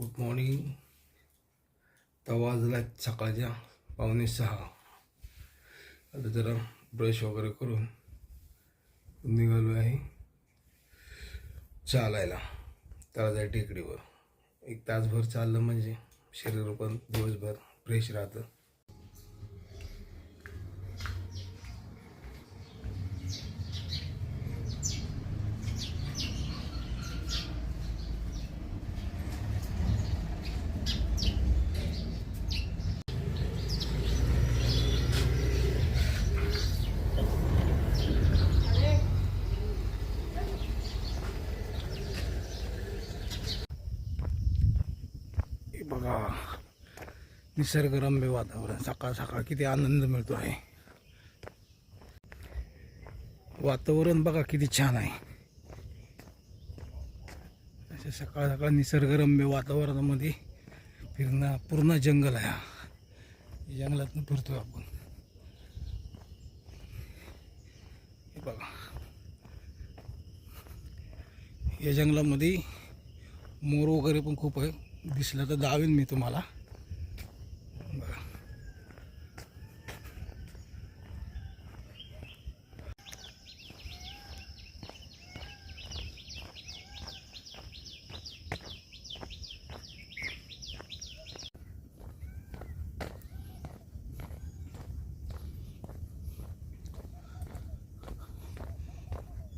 Good morning तवाजला सकाळच्या पावणे सहा. आता जरा ब्रश वगैरे करून निघालो आहे. चालायला. तळाच्या टेकडीवर. एक तासभर चाललं म्हणजे शरीर पण दिवसभर फ्रेश राहतं. बघा. निसर्गरम्य वातावरण. सकाळ सकाळ किती आनंद मिळतो आहे. वातावरण बघा किती छान आहे. असे सकाळ सकाळ निसर्गरम्य वातावरणामध्ये फिरणं पूर्ण जंगल आहे. जंगलातून फिरतो आपण. हे बघा. या जंगलामध्ये मोर वगैरे पण खूप आहे. दिसलं तर दावेन मी तुम्हाला.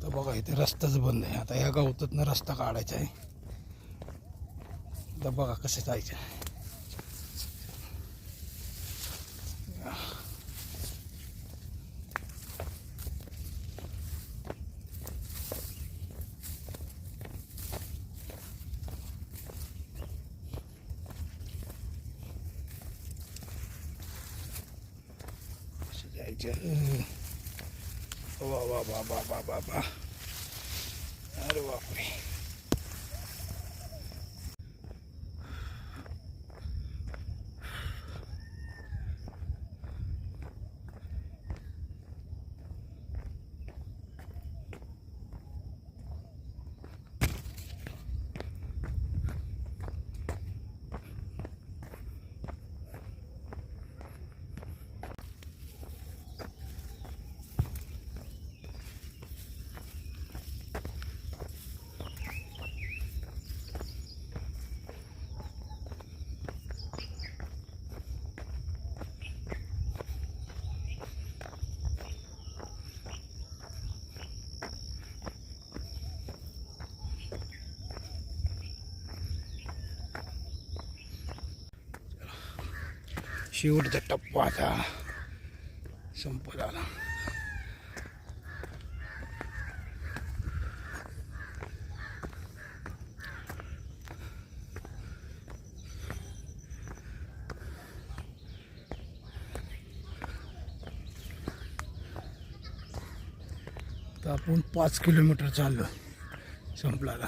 बघा बघा इथे रस्ताच बंद आहे. आता या गावतातनं रस्ता काढायचा आहे. तर बघा कसं जायचं कसं जायचं वा वा वा वा वा वा वा अरे बापरे शेवटचा टप्पा आता. संपत आला तर आपण पाच किलोमीटर चाललो. संपला